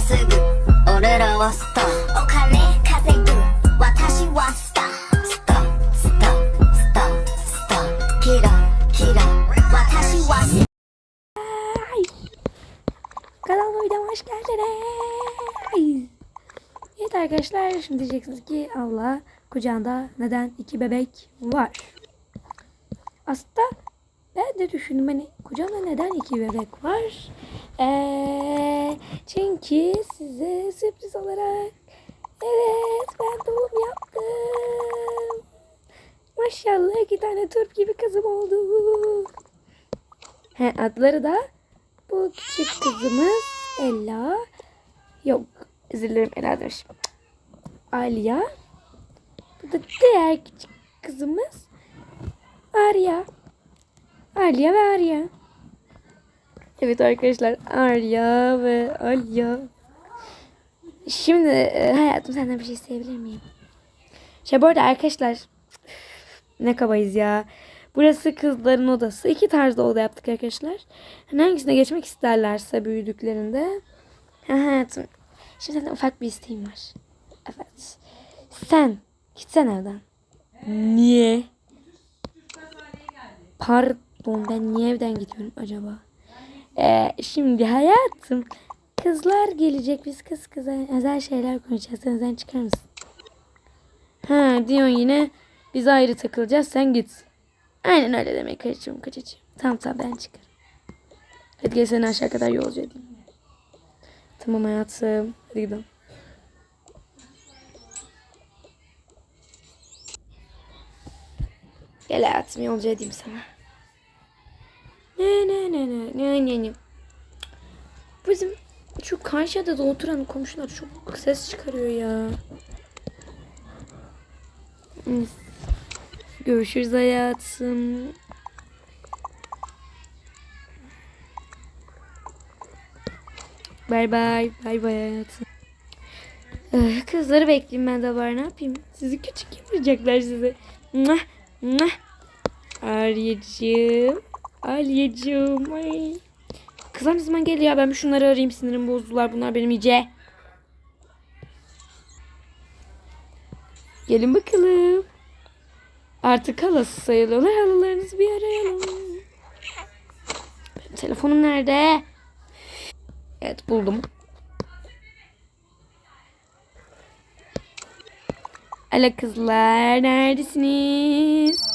稼ぐ俺らはスターお金稼ぐ私はスタースタースタースタースターキラキラ私はスター Kanalıma videoma hoş geldiniz. Evet arkadaşlar şimdi diyeceksiniz ki Allah kucağında neden iki bebek var? Aslında ben de düşündüm hani kucağında neden iki bebek var? Ee, çünkü size sürpriz olarak evet ben doğum yaptım. Maşallah iki tane turp gibi kızım oldu. He, adları da bu küçük kızımız Ella. Yok özür dilerim Ella demişim. Alya. Bu da diğer küçük kızımız Arya. Arya ve Arya. Evet arkadaşlar Arya ve Alya. Şimdi e, hayatım senden bir şey isteyebilir miyim? Şey bu arada arkadaşlar ne kabayız ya. Burası kızların odası. İki tarzda oda yaptık arkadaşlar. Hani hangisine geçmek isterlerse büyüdüklerinde. Ha, hayatım. Şimdi senden ufak bir isteğim var. Evet. Sen gitsen evden. Niye? Pardon ben niye evden gidiyorum acaba? Ee, şimdi hayatım. Kızlar gelecek. Biz kız kıza özel şeyler konuşacağız. Sen evden çıkar mısın? Ha diyorsun yine. Biz ayrı takılacağız. Sen git. Aynen öyle demek kaçacağım kaçacağım. Tamam tamam ben çıkarım. Hadi gel seni aşağı kadar yolcu edeyim. Tamam hayatım. Hadi gidelim. Gel hayatım yolcu edeyim sana. Ne ne ne ne ne ne ne. Bizim şu karşı adada oturan komşular çok ses çıkarıyor ya. Görüşürüz hayatım. Bay bay. Bay bay hayatım. Eh, Kızları bekleyeyim ben de var ne yapayım. Sizi küçük yapacaklar size. Mwah, mwah. Aryacığım. Aryacığım. Ay. Kızlar ne zaman geliyor ya? Ben bir şunları arayayım. Sinirim bozdular. Bunlar benim iyice. Gelin bakalım. Artık halası sayılıyorlar. Halalarınızı bir arayalım. Benim telefonum nerede? Evet buldum. Alo kızlar neredesiniz?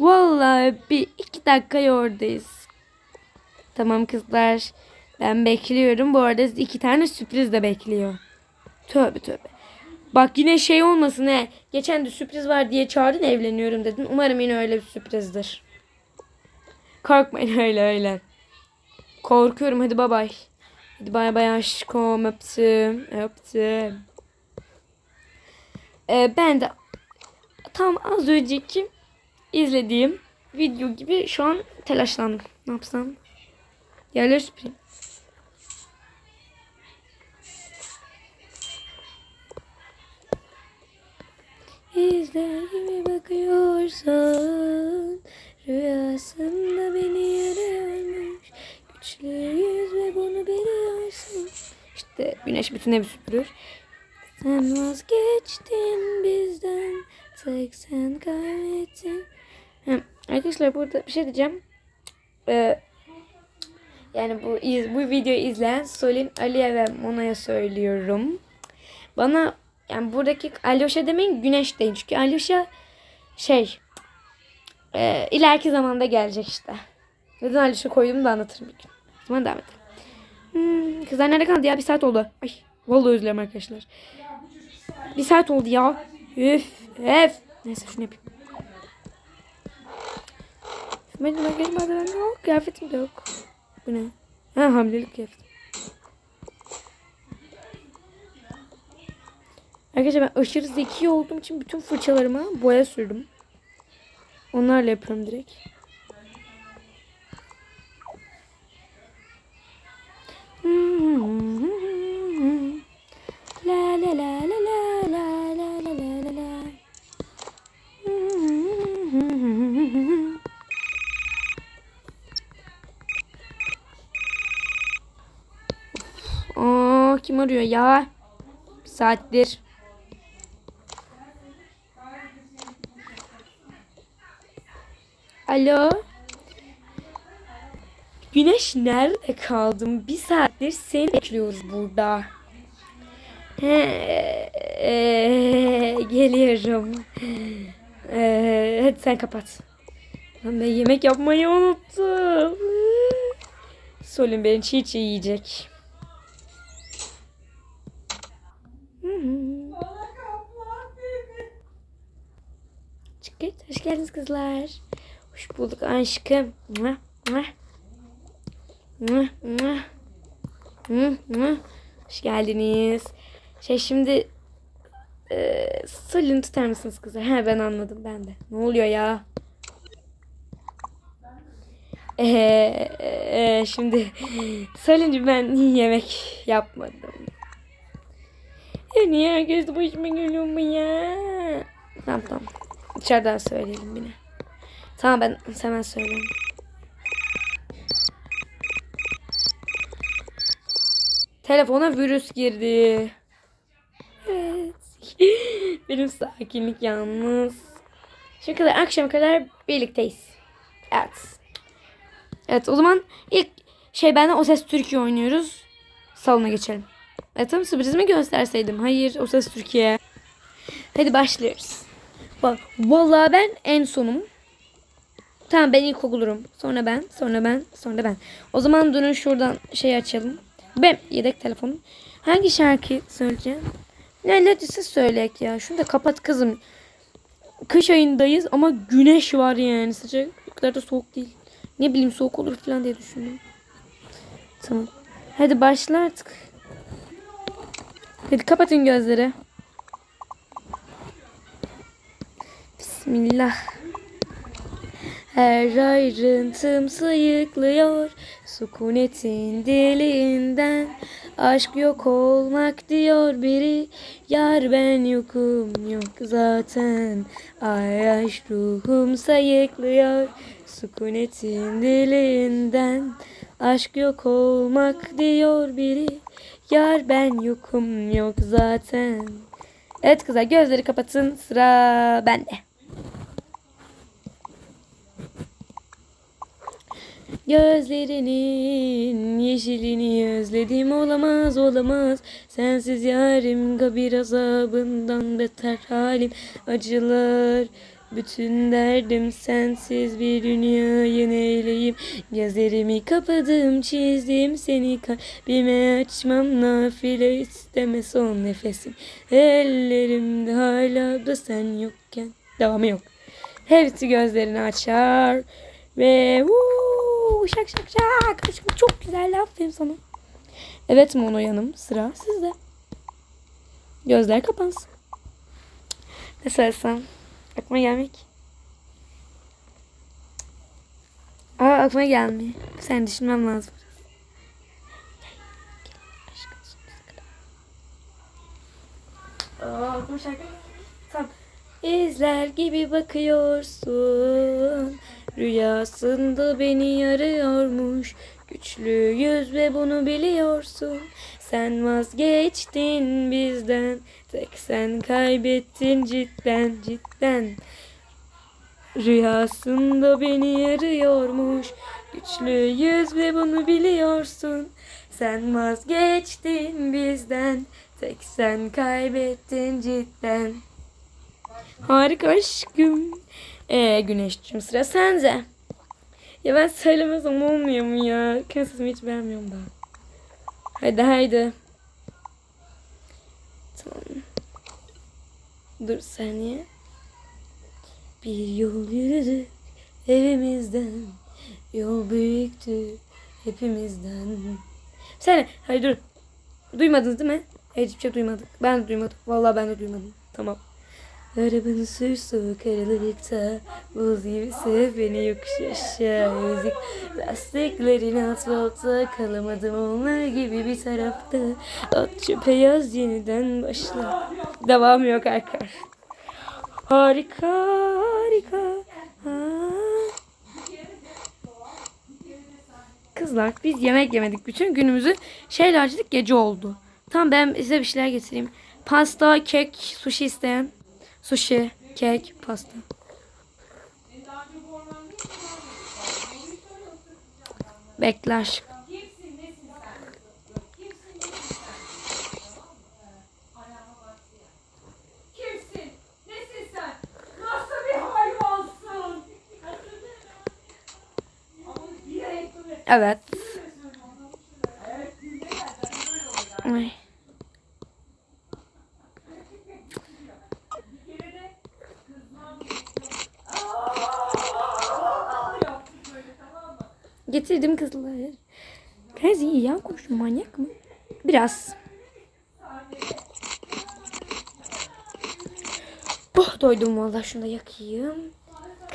Vallahi bir iki dakika oradayız. Tamam kızlar. Ben bekliyorum. Bu arada iki tane sürpriz de bekliyor. Tövbe tövbe. Bak yine şey olmasın he. Geçen de sürpriz var diye çağırdın evleniyorum dedin. Umarım yine öyle bir sürprizdir. Korkmayın öyle öyle. Korkuyorum hadi bay. Hadi bay bay aşkım öptüm. Öptüm. Ee, ben de tam az önceki izlediğim video gibi şu an telaşlandım. Ne yapsam? Yerleri süpüreyim. İzler gibi bakıyorsun Rüyasında beni arıyormuş Güçlüyüz ve bunu biliyorsun İşte güneş bütün evi süpürür Sen vazgeçtin bizden Tek sen kaybettin Arkadaşlar burada bir şey diyeceğim ee, yani bu iz, bu videoyu izleyen Solin Ali'ye ve Mona'ya söylüyorum. Bana yani buradaki Alyoşa demeyin Güneş deyin. Çünkü Alyoşa şey e, ileriki zamanda gelecek işte. Neden Alyoşa koyduğumu da anlatırım bir gün. Zaman devam edelim. Hmm, kızlar nerede kaldı ya? Bir saat oldu. Ay vallahi özlerim arkadaşlar. Bir saat oldu ya. Üf, üf. Neyse şunu yapayım. Benim makyaj malzemem yok. Kıyafetim de yok. Bu ne? Ha hamilelik kıyafeti. Arkadaşlar ben aşırı zeki olduğum için bütün fırçalarıma boya sürdüm. Onlarla yapıyorum direkt. La la la la la la la la la la. Aa, kim arıyor ya? Saattir. Alo. Güneş nerede kaldım? Bir saattir seni bekliyoruz burada. He, e, geliyorum. E, hadi sen kapat. Ben yemek yapmayı unuttum. Solun beni çiğ çiğ yiyecek. Çıkın. Hoş geldiniz kızlar. Hoş bulduk aşkım. Mua, mua. Mua, mua. Hı, hı. Hoş geldiniz. Şey şimdi e, Solun tutar mısınız kızlar? He ben anladım ben de. Ne oluyor ya? Ee, e, şimdi Salin'cim ben yemek yapmadım. Ya niye herkes başıma geliyor mu ya? Tamam tamam. Dışarıdan söyleyelim yine. Tamam ben hemen söyleyeyim. Telefona virüs girdi. Evet. Benim sakinlik yalnız. Şimdi kadar akşam kadar birlikteyiz. Evet. Evet o zaman ilk şey ben O Ses Türkiye oynuyoruz. Salona geçelim. Evet tamam sürpriz mi gösterseydim? Hayır O Ses Türkiye. Hadi başlıyoruz. Bak vallahi ben en sonum. Tamam ben ilk olurum. Sonra ben, sonra ben, sonra ben. O zaman durun şuradan şey açalım. Ben yedek telefonum. Hangi şarkı söyleyeceğim? Ne siz söyleyek ya. Şunu da kapat kızım. Kış ayındayız ama güneş var yani. Sıcak. O kadar da soğuk değil. Ne bileyim soğuk olur falan diye düşündüm. Tamam. Hadi başla artık. Hadi kapatın gözleri. Bismillah. Her ayrıntım sayıklıyor. Sükunetin dilinden. Aşk yok olmak diyor biri. Yar ben yokum yok zaten. Ay aşk ruhum sayıklıyor. Sükunetin dilinden. Aşk yok olmak diyor biri Yar ben yokum yok zaten. Evet kızlar gözleri kapatın sıra bende. Gözlerinin yeşilini özledim olamaz olamaz. Sensiz yarim kabir azabından beter halim. Acılar bütün derdim sensiz bir dünyayı neyleyim Gözlerimi kapadım çizdim seni kalbime açmam nafile isteme son nefesim Ellerimde hala da sen yokken Devamı yok Hepsi gözlerini açar ve vuu, şak şak şak. Aşkım çok güzel aferin sana. Evet Mono yanım sıra sizde. Gözler kapansın. Ne söylesem? Aklıma gelmek. Aa aklıma gelmiyor. Sen düşünmem lazım. Aa aklıma şarkı Tamam. İzler gibi bakıyorsun Rüyasında beni arıyormuş Güçlü yüz ve bunu biliyorsun. Sen vazgeçtin bizden. Tek sen kaybettin cidden cidden. Rüyasında beni arıyormuş Güçlü yüz ve bunu biliyorsun. Sen vazgeçtin bizden. Tek sen kaybettin cidden. Harika aşkım. Ee Güneşciğim sıra sende. Ya ben söylemesem olmuyor mu ya? Kendi sesimi hiç beğenmiyorum daha. Hadi haydi. Tamam. Dur saniye. Bir yol yürüdük evimizden. Yol büyüktü hepimizden. Sen hayır dur. Duymadınız değil mi? Hayır hiçbir şey duymadık. Ben de duymadım. Vallahi ben de duymadım. Tamam. Arabanın sür soğuk aralıkta Buz gibi sev beni yokuş aşağı ezik Lastiklerin asfaltta Kalamadım onlar gibi bir tarafta At çöpe yaz yeniden başla Devam yok arkadaş Harika harika ha. Kızlar biz yemek yemedik. Bütün günümüzü şeyle harcadık gece oldu. Tamam ben size bir şeyler getireyim. Pasta, kek, sushi isteyen. Sushi, kek, pasta. Bekle aşk. Kimsin? Nesin sen? Nasıl bir hayvansın? Ama direkt Evet. Ay. Getirdim kızlar. Biraz komşum manyak mı? Biraz. Oh doydum valla şunu da yakayım.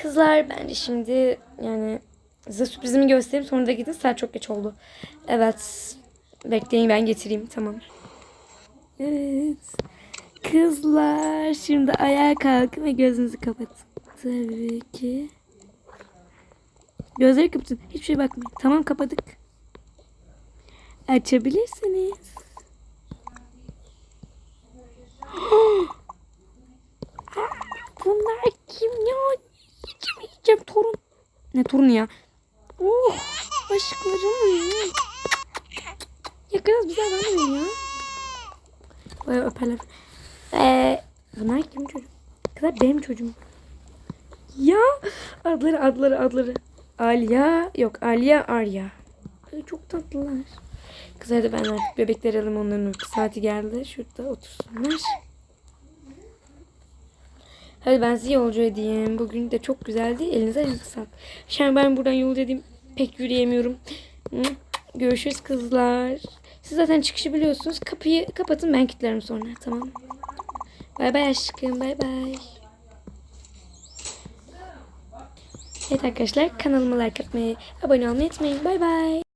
Kızlar bence şimdi yani size sürprizimi göstereyim sonra da gidin saat çok geç oldu. Evet. Bekleyin ben getireyim tamam. Evet. Kızlar şimdi ayağa kalkın ve gözünüzü kapatın. Tabii ki. Gözleri kapatın. Hiçbir şey bakmayın. Tamam kapadık. Açabilirsiniz. Bunlar kim ya? Yiyeceğim yiyeceğim torun. Ne torun ya? Oh aşklarım. Yakınız bize vermeyin ya. Böyle öperler. Ee, bunlar kim çocuk? Kızlar benim çocuğum. Ya adları adları adları. Aliya yok Aliya Arya. Çok tatlılar. Kızlar da ben artık bebekleri alayım onların uyku saati geldi. Şurada otursunlar. Hadi ben sizi yolcu edeyim. Bugün de çok güzeldi. Elinize sağlık. Şimdi ben buradan yolcu edeyim. Pek yürüyemiyorum. Görüşürüz kızlar. Siz zaten çıkışı biliyorsunuz. Kapıyı kapatın ben kilitlerim sonra. Tamam. Bay bay aşkım. Bay bay. Evet arkadaşlar kanalıma like atmayı, abone olmayı unutmayın. Bay bay.